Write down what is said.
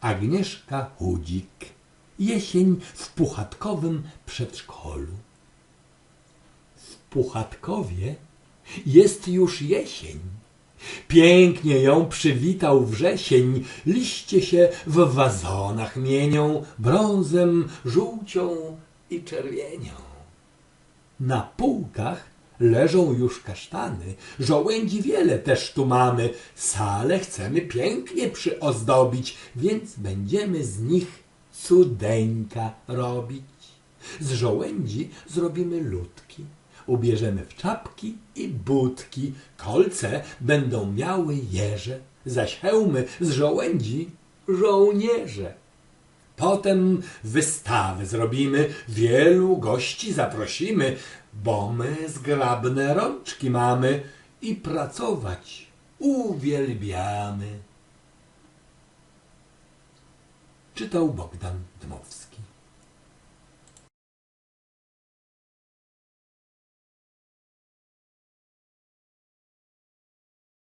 Agnieszka Chudzik. Jesień w Puchatkowym przedszkolu. W Puchatkowie jest już jesień. Pięknie ją przywitał wrzesień, liście się w wazonach mienią, brązem, żółcią i czerwienią. Na półkach leżą już kasztany, żołędzi wiele też tu mamy, salę chcemy pięknie przyozdobić, więc będziemy z nich cudeńka robić. Z żołędzi zrobimy ludki, ubierzemy w czapki i budki, kolce będą miały jeże, zaś hełmy z żołędzi żołnierze. Potem wystawę zrobimy, wielu gości zaprosimy, bo my zgrabne rączki mamy i pracować uwielbiamy. Czytał Bogdan Dmowski.